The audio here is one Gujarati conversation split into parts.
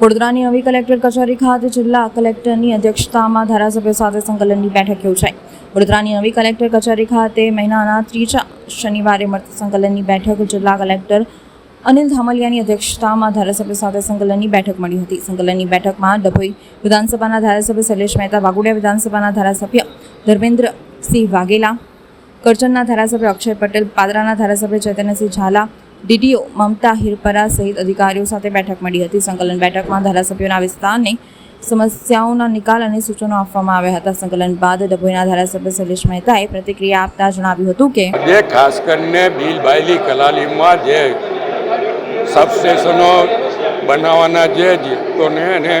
વડોદરાની નવી કલેક્ટર કચેરી ખાતે જિલ્લા કલેક્ટરની અધ્યક્ષતામાં ધારાસભ્ય સાથે સંકલનની બેઠક યોજાઈ. વડોદરાની નવી કલેક્ટર કચેરી ખાતે મહિનાના ત્રીજા શનિવારે મળતી સંકલનની બેઠક જિલ્લા કલેક્ટર અનિલ ધામલિયાની અધ્યક્ષતામાં ધારાસભ્ય સાથે સંકલનની બેઠક મળી હતી. સંકલનની બેઠકમાં ડભોઈ વિધાનસભાના ધારાસભ્ય શૈલેષ મહેતા વાઘોડિયા વિધાનસભાના ધારાસભ્ય ધર્મેન્દ્રસિંહ વાઘેલા કરજણના ધારાસભ્ય અક્ષય પટેલ, પાદરાના ધારાસભ્ય ચૈતન્યસિંહ ઝાલા, ડીડીઓ મમતા હિરપરા સહિત અધિકારીઓ સાથે બેઠક મળી હતી. સંકલન બેઠકમાં ધારાસભ્યોના વિસ્તારની સમસ્યાઓના નિકાલ અને સૂચનો આપવામાં આવ્યા હતા. સંકલન બાદ ડભોઈના ધારાસભ્ય શૈલેષ મહેતાએ પ્રતિક્રિયા આપતા જણાવ્યું હતું કે જે ખાસ કરીને ભીલભાઈલી કલાલીમાં જે સબસ્ટેશનો બનાવવાના જે જીતોને એને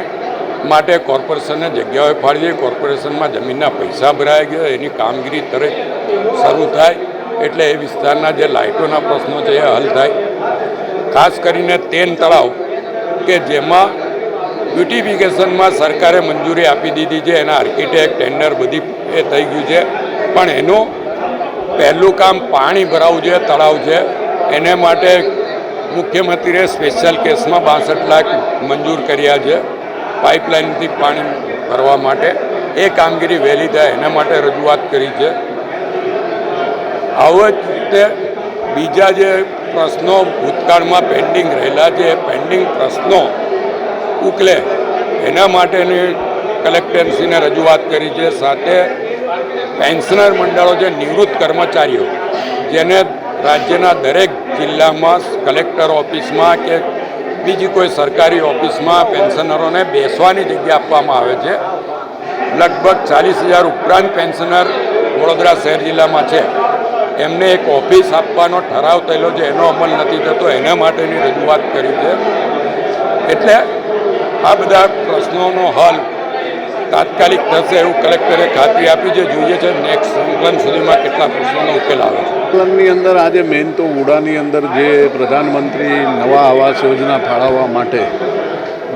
માટે કોર્પોરેશનને જગ્યાઓ ફાળવી કોર્પોરેશનમાં જમીનના પૈસા ભરાઈ ગયા, એની કામગીરી તરત શરૂ થાય એટલે એ વિસ્તારના જે લાઇટોના પ્રશ્નો છે એ હલ થાય. ખાસ કરીને તેન તળાવ, કે જેમાં બ્યુટિફિકેશનમાં સરકારે મંજૂરી આપી દીધી છે, એના આર્કિટેક્ટ, ટેન્ડર બધી એ થઈ ગયું છે. પણ એનું પહેલું કામ પાણી ભરાવું છે, તળાવ છે. એને માટે મુખ્યમંત્રીએ સ્પેશિયલ કેસમાં બાસઠ લાખ મંજૂર કર્યા છે. પાઇપલાઇનથી પાણી ભરવા માટે એ કામગીરી વહેલી થાય એના માટે રજૂઆત કરી છે. આવો જ રીતે બીજા જે પ્રશ્નો ભૂતકાળમાં પેન્ડિંગ રહેલા છે પેન્ડિંગ પ્રશ્નો ઉકલે. એના માટેની કલેક્ટરશ્રીને રજૂઆત કરી છે. સાથે પેન્શનર મંડળો જે નિવૃત્ત કર્મચારીઓ, જેને રાજ્યના દરેક જિલ્લામાં કલેક્ટર ઓફિસમાં કે બીજી કોઈ સરકારી ઓફિસમાં પેન્શનરોને બેસવાની જગ્યા આપવામાં આવે છે. લગભગ ચાલીસ હજાર ઉપરાંત પેન્શનર વડોદરા શહેર જિલ્લામાં છે. એમને એક ઓફિસ આપવાનો ઠરાવ થયેલો છે, એનો અમલ નથી થતો, એના માટેની રજૂઆત કરી છે. એટલે આ બધા પ્રશ્નોનો હલ તાત્કાલિક થશે એવું કલેક્ટરે ખાતરી આપી છે જોઈએ છે નેક્સ્ટ સંકલન સુધીમાં કેટલા પ્રશ્નોનો ઉકેલ આવે સંકલનની અંદર આજે મેઇન તો ઉડાની અંદર જે પ્રધાનમંત્રી નવા આવાસ યોજના ફાળવવા માટે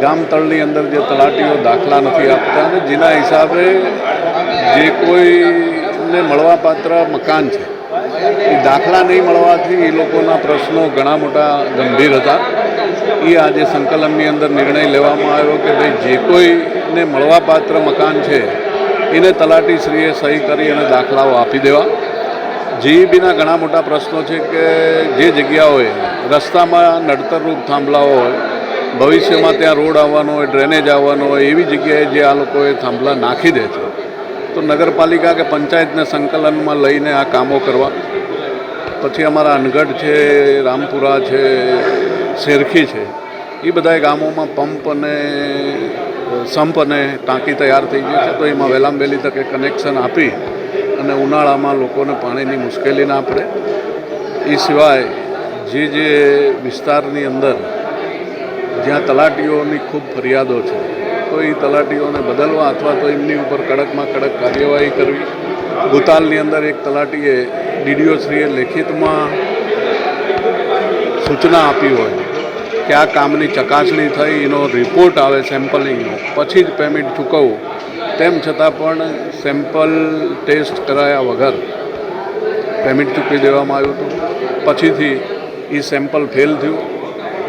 ગામ તળની અંદર જે તલાટીઓ દાખલા નથી આપતા અને જેના હિસાબે જે કોઈને મળવાપાત્ર મકાન છે, એ દાખલા નહીં મળવાથી એ લોકોના પ્રશ્નો ઘણા મોટા ગંભીર હતા. એ આજે સંકલનની અંદર નિર્ણય લેવામાં આવ્યો કે ભાઈ જે કોઈને મળવાપાત્ર મકાન છે, એને તલાટીશ્રીએ સહી કરી અને દાખલાઓ આપી દેવા. જીઈબીના ઘણા મોટા પ્રશ્નો છે કે જે જગ્યાઓએ રસ્તામાં નડતરરૂપ થાંભલાઓ હોય, ભવિષ્યમાં ત્યાં રોડ આવવાનો હોય, ડ્રેનેજ આવવાનો હોય, એવી જગ્યાએ જે આ લોકોએ થાંભલા નાખી દે છે. તો નગરપાલિકા કે પંચાયતને સંકલનમાં લઈને આ કામો કરવા. પછી અમારા અનગઢ છે, રામપુરા છે, શેરખી છે, એ બધા ગામોમાં પંપ અને સંપ અને ટાંકી તૈયાર થઈ ગઈ છે, તો એમાં વહેલામ વહેલી તકે કનેક્શન આપી અને ઉનાળામાં લોકોને પાણીની મુશ્કેલી ના પડે. એ સિવાય જે જે વિસ્તારની અંદર જ્યાં તલાટીઓની ખૂબ ફરિયાદો છે, તો એ તલાટીઓને બદલવા અથવા તો એમની ઉપર કડકમાં કડક કાર્યવાહી કરવી. ભૂતાલની અંદર એક તલાટીએ ડીડીઓશ્રીએ લેખિતમાં સૂચના આપી હોય. કે આ કામની ચકાસણી થઈ એનો રિપોર્ટ આવે સેમ્પલિંગનો પછી જ પેમેન્ટ ચૂકવવું તેમ છતાં પણ સેમ્પલ ટેસ્ટ કરાયા વગર પેમેન્ટ ચૂકવી દેવામાં આવ્યું હતું. પછીથી એ સેમ્પલ ફેલ થયું.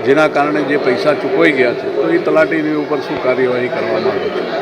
જેના કારણે જે પૈસા ચૂકવાઈ ગયા છે, તો એ તલાટીની ઉપર શું કાર્યવાહી કરવામાં આવે છે?